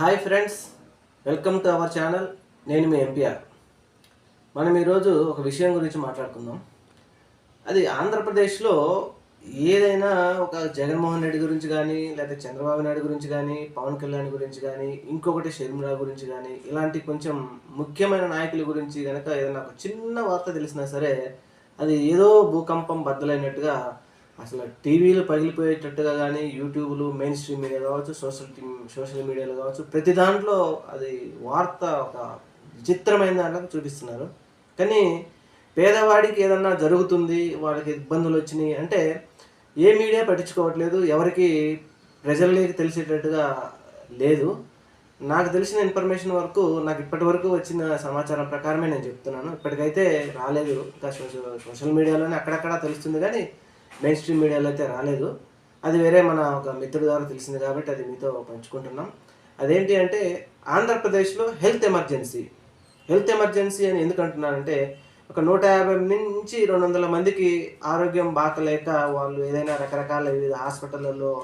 Hi friends welcome to our channel. నేను మీ MPR మనం ఈరోజు ఒక విషయం గురించి మాట్లాడుకుందాం. అది ఆంధ్రప్రదేశ్లో ఏదైనా ఒక జగన్మోహన్ రెడ్డి గురించి కానీ లేదా చంద్రబాబు నాయుడు గురించి కానీ పవన్ కళ్యాణ్ గురించి కానీ ఇంకొకటి షర్మిల గురించి కానీ ఇలాంటి కొంచెం ముఖ్యమైన నాయకుల గురించి కనుక ఏదైనా ఒక చిన్న వార్త తెలిసినా సరే అది ఏదో భూకంపం బద్దలైనట్టుగా అసలు టీవీలు పగిలిపోయేటట్టుగా కానీ యూట్యూబ్లు మెయిన్ స్ట్రీమ్ మీడియా కావచ్చు సోషల్ సోషల్ మీడియాలో కావచ్చు ప్రతి దాంట్లో అది వార్త ఒక విచిత్రమైన దాంట్లో చూపిస్తున్నారు. కానీ పేదవాడికి ఏదన్నా జరుగుతుంది వాళ్ళకి ఇబ్బందులు వచ్చినాయి అంటే ఏ మీడియా పట్టించుకోవట్లేదు ఎవరికి ప్రజలకి తెలిసేటట్టుగా లేదు. నాకు తెలిసిన ఇన్ఫర్మేషన్ వరకు నాకు ఇప్పటి వరకు వచ్చిన సమాచారం ప్రకారమే నేను చెప్తున్నాను. ఇప్పటికైతే రాలేదు. ఇంకా సోషల్ సోషల్ మీడియాలోనే అక్కడక్కడ తెలుస్తుంది. కానీ మెయిన్ స్ట్రీమ్ మీడియాలో అయితే రాలేదు. అది వేరే మన ఒక మిత్రుడి ద్వారా తెలిసింది కాబట్టి అది మీతో పంచుకుంటున్నాం. అదేంటి అంటే ఆంధ్రప్రదేశ్లో హెల్త్ ఎమర్జెన్సీ. హెల్త్ ఎమర్జెన్సీ అని ఎందుకు అంటున్నానంటే ఒక నూట యాభై నుంచి రెండు వందల మందికి ఆరోగ్యం బాగలేక వాళ్ళు ఏదైనా రకరకాల వివిధ హాస్పిటళ్ళల్లో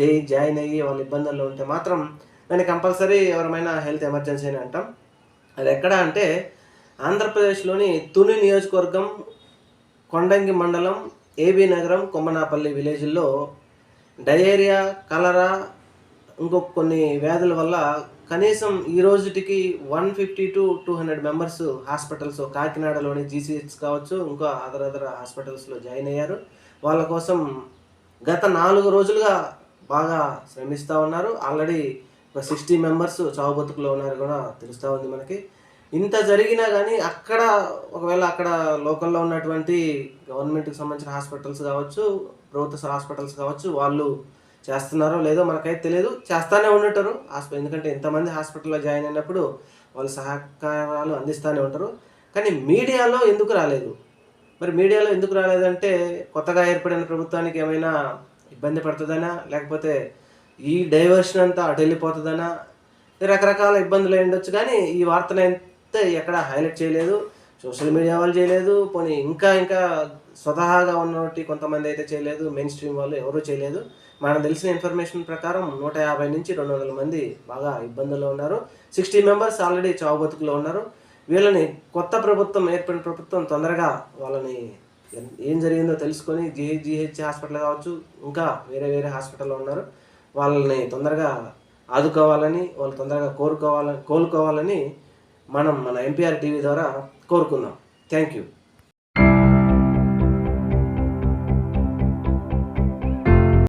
చేయి జాయిన్ అయ్యి వాళ్ళ ఇబ్బందుల్లో ఉంటే మాత్రం దాన్ని కంపల్సరీ ఎవరమైనా హెల్త్ ఎమర్జెన్సీ అని అంటాం. అది ఎక్కడ అంటే ఆంధ్రప్రదేశ్లోని తుని నియోజకవర్గం కొండంగి మండలం ఏబీ నగరం కొమ్మనాపల్లి విలేజ్లో డయేరియా కలరా ఇంకొక కొన్ని వ్యాధుల వల్ల కనీసం ఈ రోజుటికి one fifty to two hundred members hospitals కాకినాడలోని GCH కావచ్చు ఇంకా అదర్ అదర్ హాస్పిటల్స్లో జాయిన్ అయ్యారు. వాళ్ళ కోసం గత నాలుగు రోజులుగా బాగా శ్రమిస్తూ ఉన్నారు. ఆల్రెడీ ఒక సిక్స్టీ మెంబర్స్ చావు బతుకులో ఉన్నారు కూడా తెలుస్తూ ఉంది మనకి. ఇంత జరిగినా కానీ అక్కడ ఒకవేళ అక్కడ లోకల్లో ఉన్నటువంటి గవర్నమెంట్కి సంబంధించిన హాస్పిటల్స్ కావచ్చు ప్రభుత్వ హాస్పిటల్స్ కావచ్చు వాళ్ళు చేస్తున్నారో లేదో మనకైతే తెలియదు చేస్తానే ఉంటారు హాస్పిటల్ ఎందుకంటే ఎంతమంది హాస్పిటల్లో జాయిన్ అయినప్పుడు వాళ్ళు సహకారాలు అందిస్తూనే ఉంటారు. కానీ మీడియాలో ఎందుకు రాలేదు? మరి మీడియాలో ఎందుకు రాలేదంటే కొత్తగా ఏర్పడిన ప్రభుత్వానికి ఏమైనా ఇబ్బంది పడుతుందనా? లేకపోతే ఈ డైవర్షన్ అంతా అటు వెళ్ళిపోతుందనా? రకరకాల ఇబ్బందులు అయి ఉండొచ్చు. కానీ ఈ వార్తనైతే ఎక్కడ హైలైట్ చేయలేదు. సోషల్ మీడియా వాళ్ళు చేయలేదు. పోనీ ఇంకా ఇంకా స్వతహాగా ఉన్నటువంటి కొంతమంది అయితే చేయలేదు. మెయిన్ స్ట్రీమ్ వాళ్ళు ఎవరూ చేయలేదు. మనకు తెలిసిన ఇన్ఫర్మేషన్ ప్రకారం నూట యాభై నుంచి రెండు వందల మంది బాగా ఇబ్బందుల్లో ఉన్నారు. సిక్స్టీ మెంబర్స్ ఆల్రెడీ చావు బతుకులో ఉన్నారు. వీళ్ళని కొత్త ప్రభుత్వం ఏర్పడిన ప్రభుత్వం తొందరగా వాళ్ళని ఏం జరిగిందో తెలుసుకొని జిహెచ్జిహెచ్ హాస్పిటల్ కావచ్చు ఇంకా వేరే వేరే హాస్పిటల్లో ఉన్నారు. వాళ్ళని తొందరగా ఆదుకోవాలని వాళ్ళు తొందరగా కోరుకోవాలని కోలుకోవాలని మనం మన ఎంపీఆర్ టీవీ ద్వారా కోరుకుందాం. Thank you